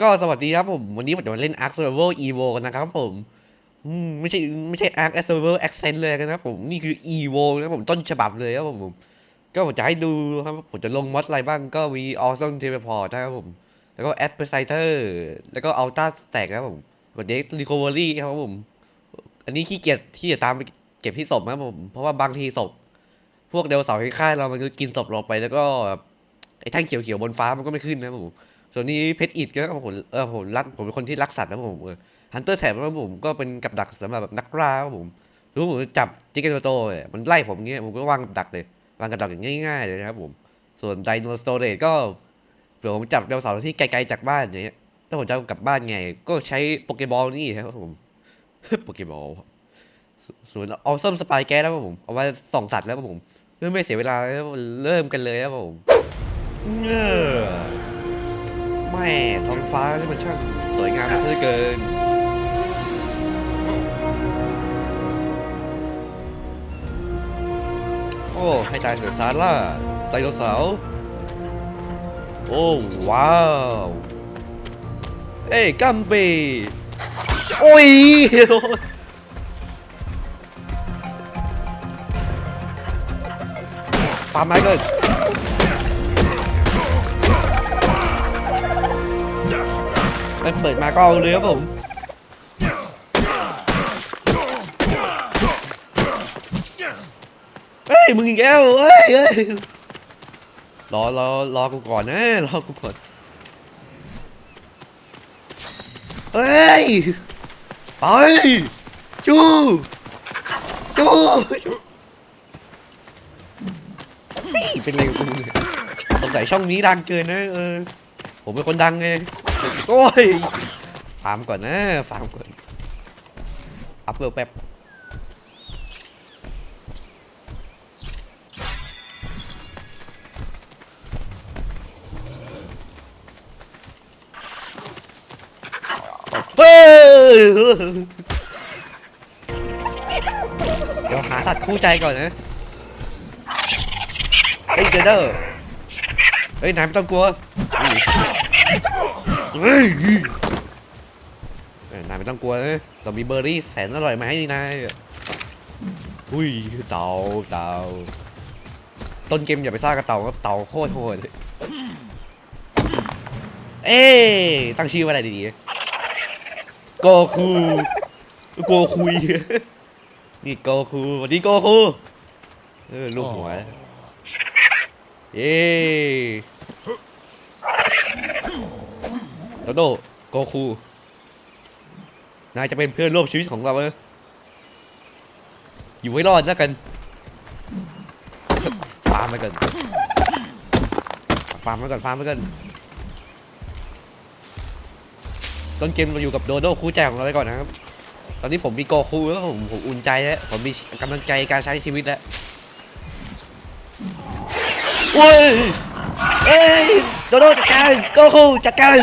ก็สวัสดีครับผม วันนี้ผมจะมาเล่น Ark Survival Evo กันนะครับผมอืมไม่ใช่ไม่ใช่ Ark Survival Accent เลยนะครับผม นี่คือ Evo นะครับผมต้นฉบับเลยครับผม ก็ผมจะให้ดูครับ ผมจะลงมอดอะไรบ้างก็มี Awesome Teleport นะครับผม แล้วก็ a d p r e c i t e r แล้วก็ Ultra Stack ครับผมกด Deck Recovery ครับผม อันนี้ขี้เกียจที่จะตามไปเก็บที่ศพนะครับผม เพราะว่าบางทีศพ พวกเดวเสาร์ที่ค่ายเรามันก็กินศพเราไปแล้วก็ไอ้แท่งเขียวๆบนฟ้ามันก็ไม่ขึ้นนะครับผม ส่วนนี้เพชรอิดก็ผมเออผมรักผมเป็นคนที่รักสัตว์นะผมเออฮันเตอร์แท็บนะผมก็เป็นกับดักสำหรับแบบนักล่าครับผมรู้ผมจับจิกเกอร์โตเนี่ยมันไล่ผมเงี้ยผมก็วางกับดักเลยวางกับดักอย่างง่ายๆเลยนะครับผมส่วนไดโนสโตเรจก็เผื่อผมจับเดวเสาร์ที่ไกลๆจากบ้านอย่างเงี้ยถ้าผมจะกลับบ้านไง ก็ใช้โปเกบอลนี่ครับผมโปเกบอลส่วนเอาส้มสปายแก๊สแล้วครับผม เอาไว้ส่องสัตว์แล้วครับผมเพื่อไม่เสียเวลาแล้วเริ่มกันเลยครับผมเงอ แม่ท้องฟ้าที่มันช่างสวยงามเหลือเกิน โอ้ให้ตายเสือซาร่าไดโนเสาร์โอ้ว้าว เอ้กัมปีโอ้ยปาไม้เกิ นมันเปิดมาก็เอาเลยครับผมเฮ้ยมึงอีกแล้วเฮ้ยเฮ้ยรอรอรอกูก่อนนะรอกูก่อนเฮ้ยไปจูจูเฮ้ยเป็นไรกูเนี่ยสงสัยช่องนี้ดังเกินนะเออผมเป็นคนดังไง โอ้ยฟาร์มก่อนนะฟาร์มก่อน อัพเวลแป๊บเฮ้ยเดี๋ยวหาสัตว์คู่ใจก่อนนะเฮ้ยเจเดอร์เฮ้ยนายไม่ต้องกลัว เฮ้ยเอ้ยนายไม่ต้องกลัวนะเรามีเบอร์รี่แสนอร่อยมาให้นายอุ้ยเต่าเต่าต้นเกมอย่าไปซ่ากับเต่าครับเต่าโคตรโหดเลยเอ๊ะตั้งชื่อว่าอะไรดีๆโกคูโกคุยนี่โกคูสวัสดีโกคูเออลูกหัวเย้ โดโดโกคู นายจะเป็นเพื่อนร่วมชีวิตของเราเลยอยู่ให้รอดแล้วกันฟาร์มไปก่อนฟาร์มไปก่อนฟาร์มไปก่อนต้นเกมเราอยู่กับโดโดคู่ใจของเราไปก่อนนะครับ ตอนนี้ผมมีโกคูแล้วผมผมอุ่นใจแล้ว ผมมีกำลังใจการใช้ชีวิตแล้วโอ้ยเอ้ยโดโดจัดการโกคูจัดการ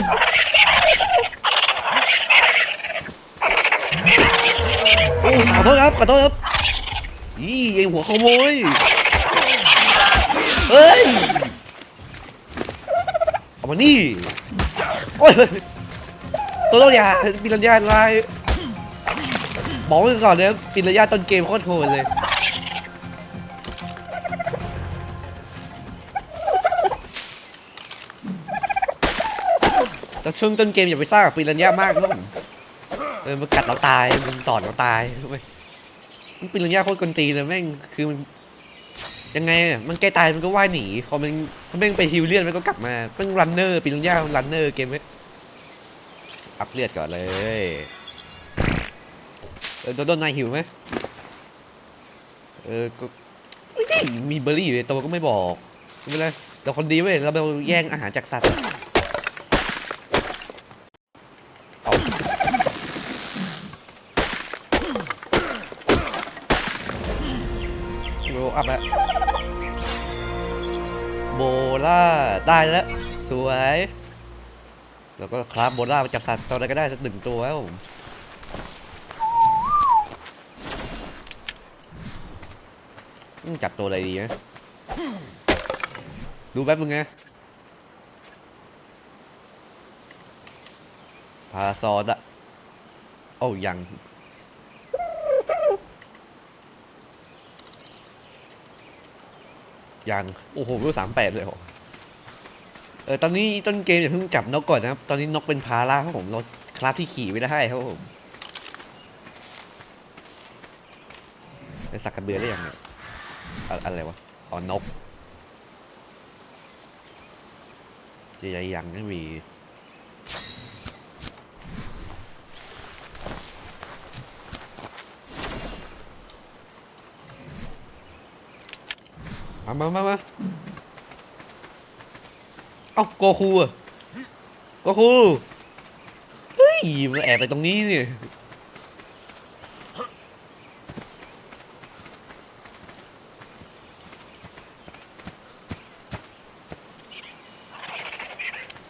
โอ้ ขอโทษครับขอโทษครับอีไอหัวขโมยเฮ้ยเอามานี่โอ้ยโดโดอย่าปิรัญญาลายบอกไว้ก่อนนะปิรัญญาต้นเกมโคตรโหดเลยแต่ช่วงต้นเกมอย่าไปซ่ากับปีนรัญญามากนะ เออมันกัดเราตายมันตอดเราตายรู้ไหมมันปีรัญญาโคตรกวนตีนเลยแม่งคือมันยังไงอะมันใกล้ตายมันก็ว่ายหนีพอมันมันแม่งไปฮิวเลียนมันก็กลับมาเป็นรันเนอร์ปีรัญญารันเนอร์เกมเว้ยอัพเลือดก่อนเลยเออโดนโดนนายหิวไหมเออก็ไม่ได้มีเบอร์รี่อยู่ในตัวก็ไม่บอกไม่เป็นไรเราคนดีเว้ยเราไปแย่งอาหารจากสัตว์ ล่าได้แล้ว สวย แล้วก็คราฟโบล่ามาจับสัตว์ตัวอะไรก็ได้สักหนึ่งตัวแล้วผมจับตัวอะไรดีนะดูแป๊บมึงไงพาซอดอะโอ้ยังยัง โอ้โหรู้สามแปดเลยเหรอ ออตอนนี้ต้นเกมอย่าเพิ่งจับนกก่อนนะครับ ตอนนี้นกเป็นพาราครับผมเราคลาสที่ขี่ไม่ได้ครับผมไปสักกระเบือได้ยังไงอะอะไรวะอ๋อนกจะยังไม่มีมามามามา เอ้าโกคูอะโกคูเฮ้ยมาแอบไปตรงนี้นี่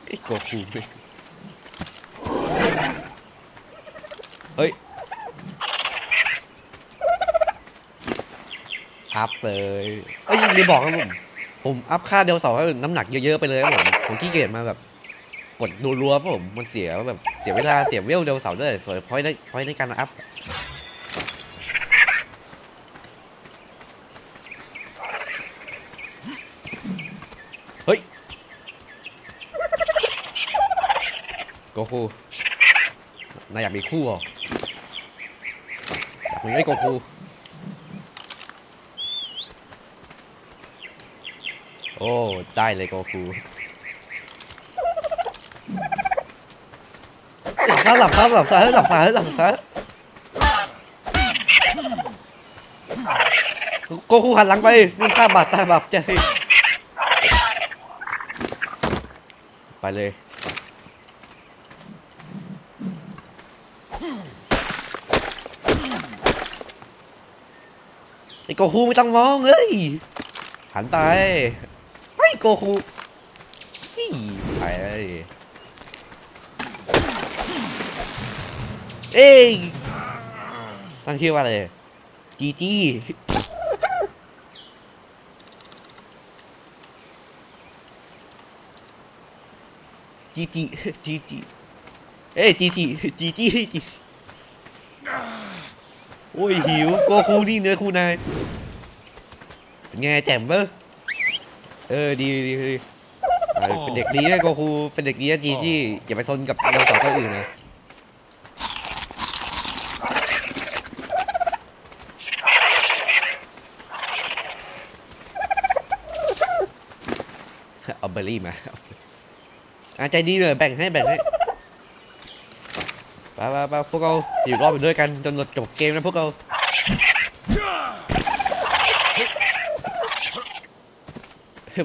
ไอ้โกคูเว้ยเฮ้ยอัพเลยเอ้ยลืมบอกครับผม ผมอัพค่าเดลเสาร์ให้น้ำหนักเยอะๆไปเลยครับผมผมขี้เกียจมาแบบ กดรัวๆครับผมมันเสียแบบเสียเวลาเสียเวลเดลเสาร์ด้วยสวยพอยได้พอยในการอัพเฮ้ยโกคูนายอยากมีคู่เหรออยากมีไหมโกคู โอ้ได้เลยโกคูหลับซ้ายหลับซ้ายหลับซ้ายหลับซ้ายหลับซ้ายโกคูหันหลังไปนี่ตาบาดตาบาดใจไปเลยไอ้โกคูไม่ต้องมองเฮ้ยหันไปเฮ้ย โกคูเฮ้ยไปเลยเอ้ยตั้งชื่อว่าอะไรจีจีจีจีจีจีเอ้ยจีจีจีจีจีโอ้ยหิวโกคูนี่เนื้อคูนายเป็นไงแจ่มเบ้อ เออดีดีดีเออเป็นเด็กดีนะโกคูเป็นเด็กดีนะจีจี้อย่าไปทนกับเราสองคนอื่นนะเอาเบอร์รี่มาอาใจดีเลยแบ่งให้แบ่งให้ไปไปไปพวกเราอยู่รอบไปด้วยกันจนจบเกมนะพวกเรา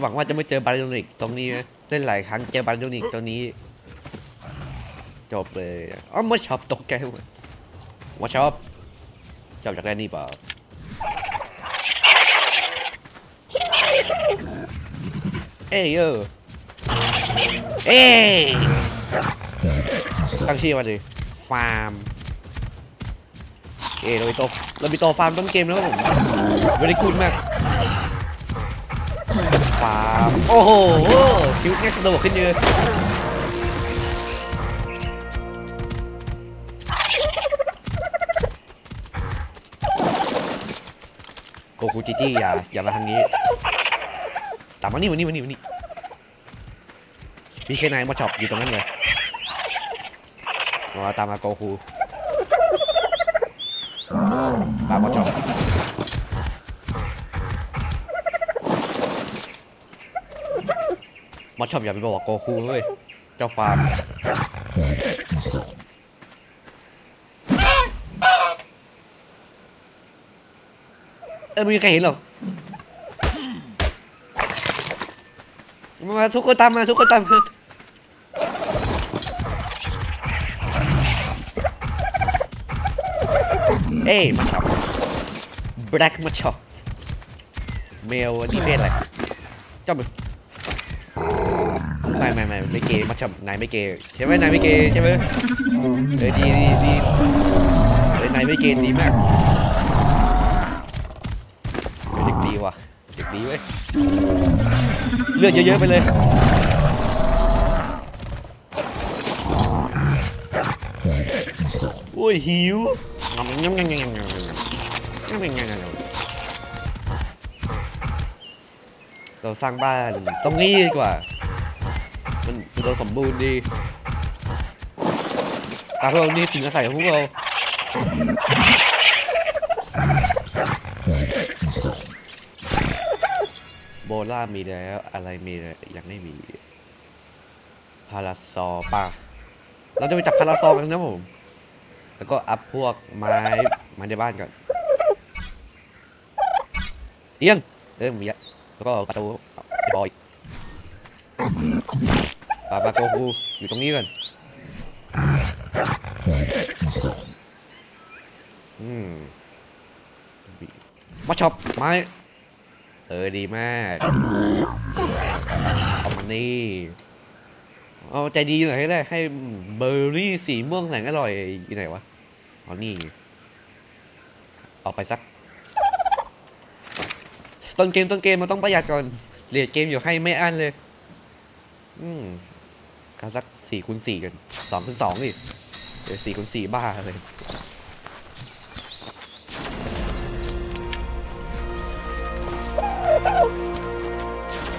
หวังว่าจะไม่เจอบาร์โจนิกตรงนี้นะเล่นหลายครั้งเจอบาร์โจนิกตรงนี้ จบเลยอ๋อมาชอบตกใจหมดมาชอบชอบจากแรกนี่เปล่าเอ้ยเออเอ้ยตั้งชื่อมาดิฟาร์มเอ้ยเราไปโตเราไปโตฟาร์มต้นเกมแล้วครับผมไม่ได้คุณมาการ์มโอ้โหคิวแค่กระโดดขึ้นเยอะโกคูจิจี้อย่าอย่ามาทางนี้ตามมานี่มานี่มานี่มานี่มีแค่นายมาช็อปอยู่ตรงนั้นเลยมาตามมาโกคูตามมาช็อป มอ ชอบอย่าไปบอกโกคูเว้ยเจ้าฟาร์มเออมีใครเห็นหรอกมาทุกคนตามมาทุกคนตามเอ้ยมาครับแบล็กมาชอบเมลนี่เพศอะไรเจ้ามือ ไม่ไม่ไม่เกย์มาชมนายไม่เกย์ใช่ไหมนายไม่เกย์ใช่ไหมเออดีดีดีเออนายไม่เกย์ดีมากเด็กดีว่ะเด็กดีเว้ยเลือดเยอะๆไปเลยโอ้ยหิวเราสร้างบ้านตรงนี้ดีกว่า มันมันเราสมบูรณ์ดีตาพวกเรานี่ถึงอาศัยของพวกเราโบล่ามีแล้วอะไรมียังไม่มี พาราซอป่ะเราจะไปจับพาราซอกันนะผม แล้วก็อัพพวกไม้ไม้ในบ้านก่อนเอียงเริ่มมีอะแล้วก็ประตูไอ้บอย ปาปาโกฮูอยู่ตรงนี้ก่อนอืมมาช็อปไม้เออดีมากเอามานี่เอาใจดีหน่อยให้ได้ให้เบอร์รี่สีม่วงแสนอร่อยอยู่ไหนวะเอานี่เอาไปสักต้นเกมต้นเกมมันต้องประหยัดก่อนเหรียญเกมอยู่ให้ไม่อั้นเลย อืมันสักสี่คูณสี่กันสองคูณสองดิเดี๋ยวสี่คูณสี่บ้าเลย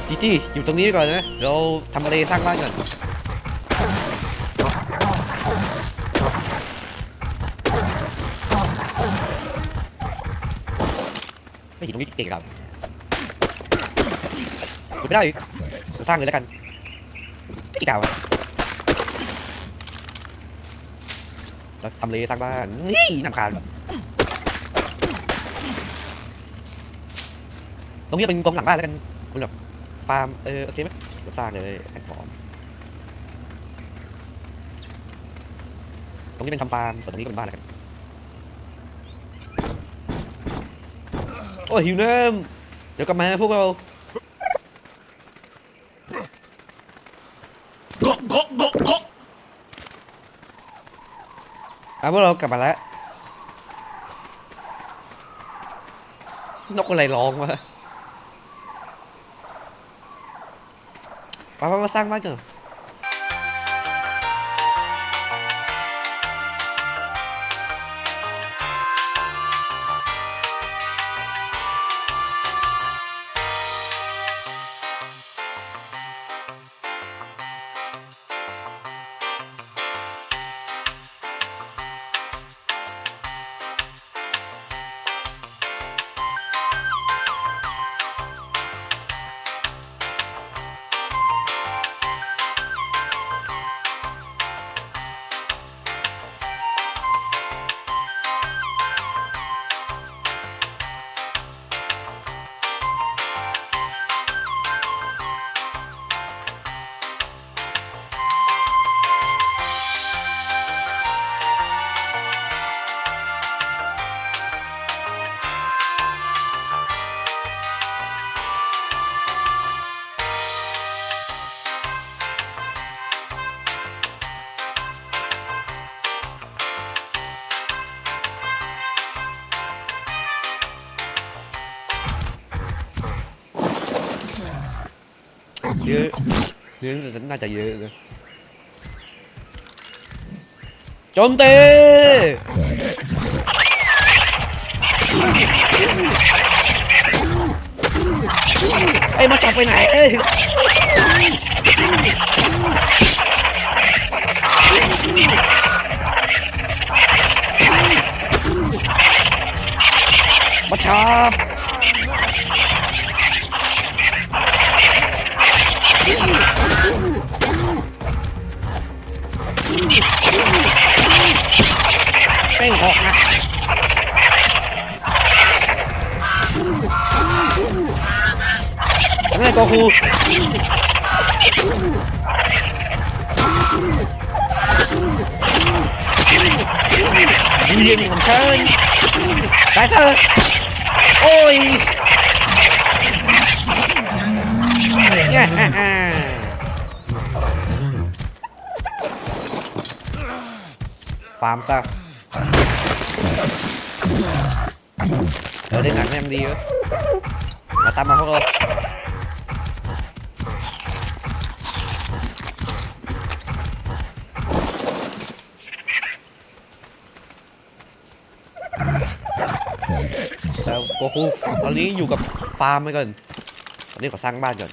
จีจี้อยู่ตรงนี้ก่อนนะเราทำอะไรสร้างบ้านก่อนไม่อยู่ตรงนี้เก่งครับไม่ได้อีกเราสร้างเลยแล้วกันไม่เก่าอะเรา ทำเลสร้างบ้านนี่นำคาญแบบตรงนี้เป็นกองหลังบ้านแล้วกันคุณแบบฟาร์มเออโอเคไหมสร้างเลยแอนฟอร์มตรงนี้เป็นทำฟาร์มส่วนตรงนี้ก็เป็นบ้านแล้วกันโอ้ยหิวน้ำเดี๋ยวกลับมาพวกเรา อะพวกเรากลับมาแล้ว นกอะไรร้องวะไปไปมาสร้างบ้านกันเยอะ dưới. Dưới tính ta chạy dưới rồi. Trốn tê ê nó chọc cái này. Ê. Bắt chọc. แม่งออกนะทำไมก็คูยิงมันเชิญตายซะโอ้ย ฟาร์มซะเออได้หนังแม่มดีเว้ยมาตามมาพวกเราแล้วโกคูตอนนี้อยู่กับฟาร์มไปก่อน ตอนนี้ขอสร้างบ้านก่อน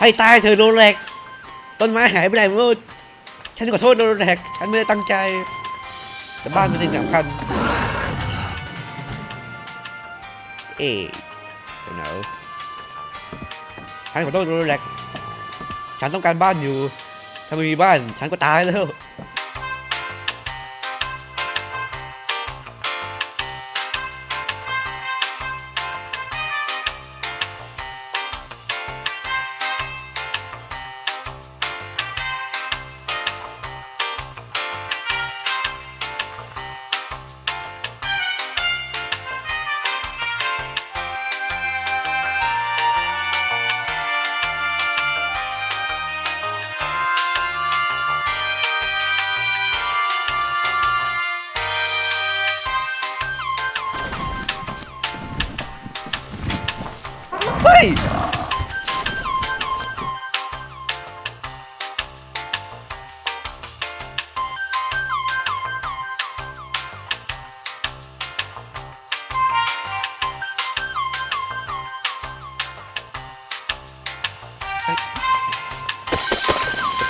ให้ตายเธอโดนแหลกต้นไม้หายไปไหนหมดฉันขอโทษโดนแหลกฉันไม่ได้ตั้งใจ แต่บ้านเป็นสิ่งสำคัญ เอ๊ะเดี๋ยวนาฉันขอโทษโดนแหลกฉันต้องการบ้านอยู่ ถ้าไม่มีบ้านฉันก็ตายแล้ว พา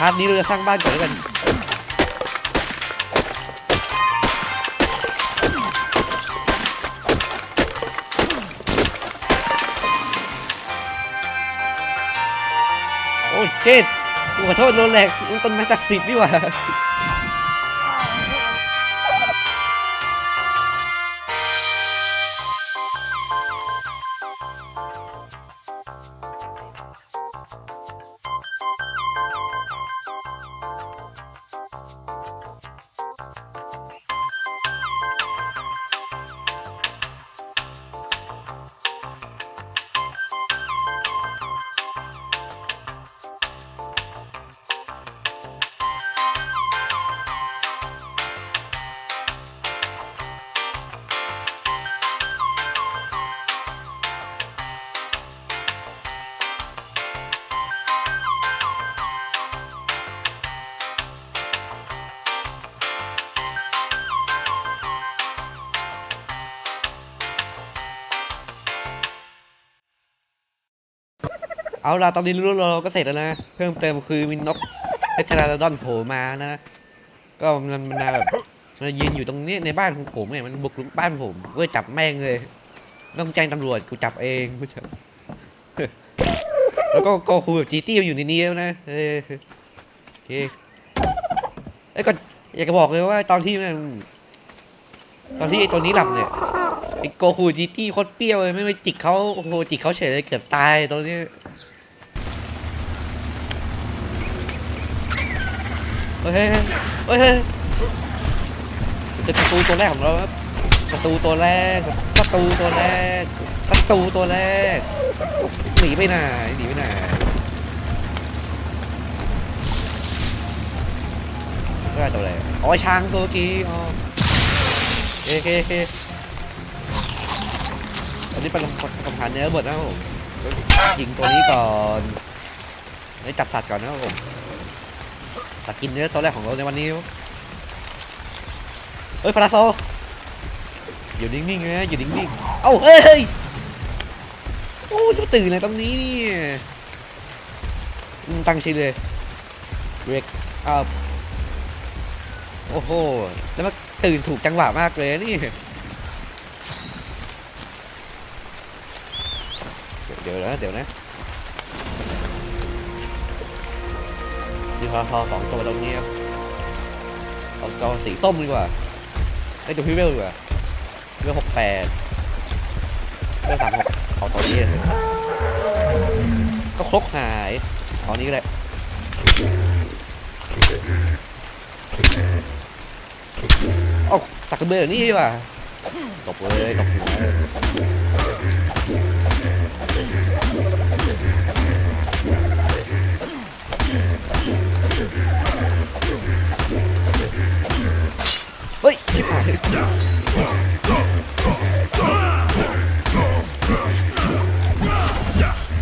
ร์ทนี้เราจะสร้างบ้านก่อนแล้วกัน เจ็ดกูขอโทษโดนแหลกมันต้นไม้ศักดิ์สิทธิ์นี่หว่า เอาล่ะตอนนี้รู้เราก็เสร็จแล้วนะ เพิ่มเติมคือมีนกเพชราดอนโผล่มานะ ก็มันมันแบบมายืนอยู่ตรงนี้ในบ้านของผมเนี่ยมันบุกรุกบ้านผมก็จับแม่งเลยต้องแจ้งตำรวจกูจับเองไม่ใช่แล้วก็ก็คุยกับจีตี้อยู่ในนี้แล้วนะเออโอเคไอ้ก็อยากจะบอกเลยว่าตอนที่มันตอนที่ไอ้ตัวนี้หลับเนี่ยไอ้โกคูจีตี้โคตรเปรี้ยวเลยไม่ไปจิกเขาโอ้โหจิกเขาเฉยเลยเกือบตายตอนนี้ เฮ้ยเฮ้ยเฮ้ยเฮ้ยจะศัตรูตัวแรกของเราครับศัตรูตัวแรกศัตรูตัวแรกศัตรูตัวแรกหนีไปไหนหนีไปไหนก็ได้ตัวอะไรอ๋อช้างตัวเมื่อกี้อ๋อโอเคโอเคอเคอันนี้เป็นคำถามเนื้อบดนะครับผมยิงตัวนี้ก่อนให้จับสัตว์ก่อนนะครับผม ตักกินเนื้อตัวแรกของเราในวันนี้เฮ้ยพาราโซอยู่นิ่งๆนะอยู่นิ่งๆ เอ้าเฮ้ยเฮ้ยโอ้จะตื่นเลยตรงนี้นี่ตั้งชื่อเลยเวกอัพโอ้โหแล้วมันตื่นถูกจังหวะมากเลยนี่ เดี๋ยวนะเดี๋ยวนะ มีพาราสองตัวตรงนี้ครับเอาเอสีส้มดีกว่าไอ้ยดูพี่เวลดีกว่าเวลหกแปดเวลสามหกเอาตัวนี้เลยก็ครกหายเอานี้ก็ได้เอ้ตักกระเบือนี่ดีกว่าตบเลยตบหัว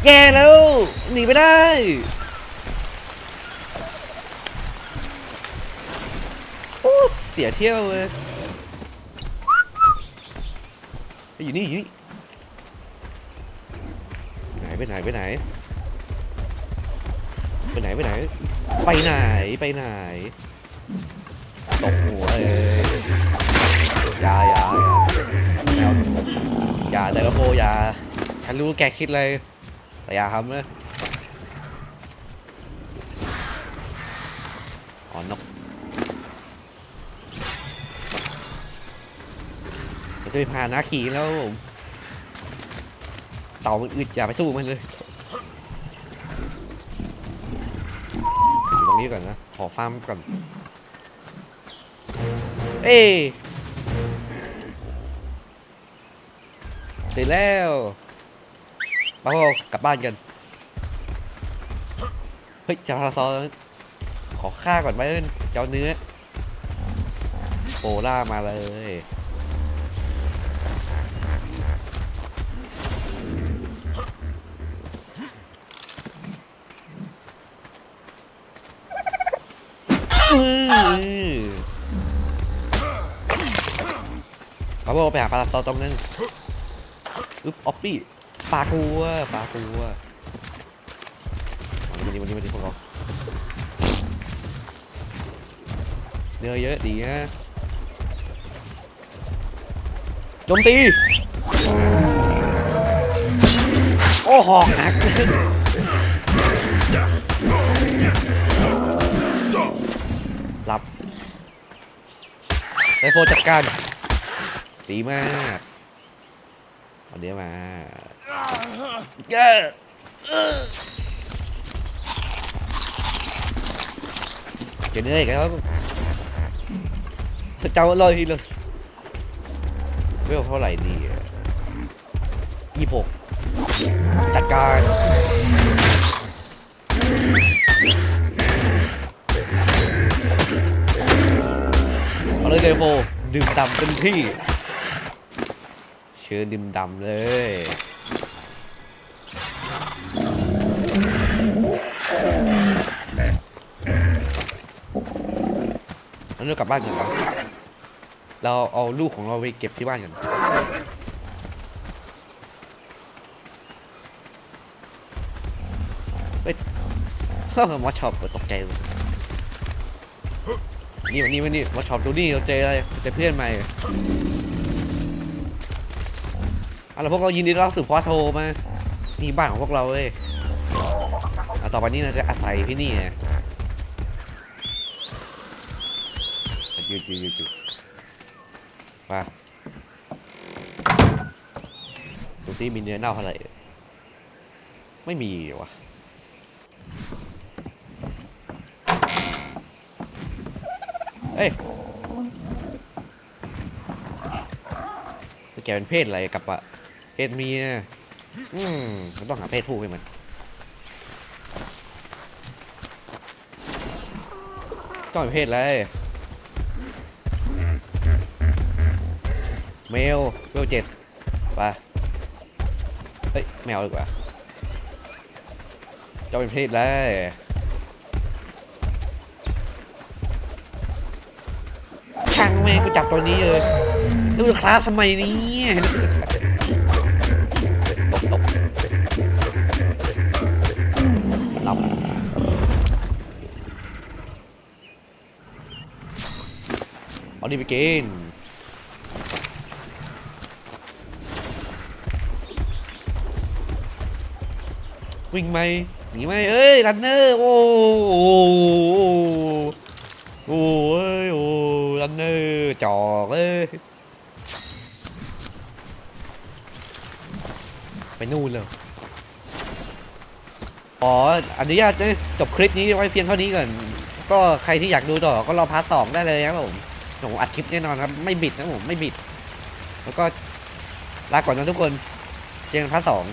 แย่แล้ว หนีไม่ได้ โอ้เสียเที่ยวเลยไปอยู่นี่อยู่นี่ไหนไปไหนไปไหนไปไหนไปไหน ไปไหน ไปไหนตบหัวเลย ยาอย่าอย่าอย่าแต่ละโพอย่าฉันรู้แกคิดเลยแต่อย่าทำนะอ๋อนกจะไปพานาขี่แล้วผมเต่ามันอึดอย่าไปสู้มันเลยตรงนี้ก่อนนะ ขอฟาร์มก่อน เอ้ ร็จแล้วไปพวกกลับบ้านกัน เฮ้ยจะพาซอขอฆ่าก่อนไหมเอิ้นเจ้าเนื้อโปล่ามาเลยอือมาโบไปหาปลาตอตรงนั้น อึ๊บออปปี้ปลากัวปลากัววันนี้วันนี้วันนี้พวกเราเนื้อเยอะดีนะโจมตี โอ้หอกหักรับไซโฟจัดการ ดีมาก เอาเดี๋ยวมาเย้เจะเหนื่อยแล้วเจ้าเลยทีเลยเวลเท่าไหร่ดียี่หกจัดการเอาเลยเดโฟดื่มดำเต็มที่เชิญดื่มดำเลยแล้วเรากลับบ้านกันครับเราเอาลูกของเราไปเก็บที่บ้านกันเฮ้ยมอชอบตกใจเลยนี่วันนี้วันนี้มาช็อปดูนี่เราเจออะไรเจอเพื่อนใหม่ เอาล่ะพวกเรายินดีต้อนรับสู่ฟอสโทมานี่บ้านของพวกเราเว้ยอะต่อไปนี้เราจะอาศัยที่นี่ไงหยุดหยุดหยุดหยุดมาดูที่มีเนื้อเน่าเท่าไหร่ไม่มีวะเอ้ยแกเป็นเพศอะไรกับอะ เพศเมียอืมมันต้องหาเพศผู้ให้มันต้องเป็นเพศอะไรเมลเวลเจ็ดไปเฮ้ยแมวดีกว่าจ้าเป็นเพศอะไรช่างแม่กูจับตัวนี้เลยแล้วมึงคลาสทำไมเนี่ย เอาดิไปกินวิ่งไหมหนีไหมเอ้ยรันเนอร์โอ้โหโอ้ยโอ้รันเนอร์จอกเอ้ยไปนู่นเลยขออนุญาตจบคลิปนี้ไว้เพียงเท่านี้ก่อน ก็ใครที่อยากดูต่อก็รอพาร์ทสองได้เลยครับผม ผมอัดคลิปแน่นอนครับ ไม่บิดนะผม ไม่บิด แล้วก็ลาก่อนนะทุกคน เจอกันพาร์ทสอง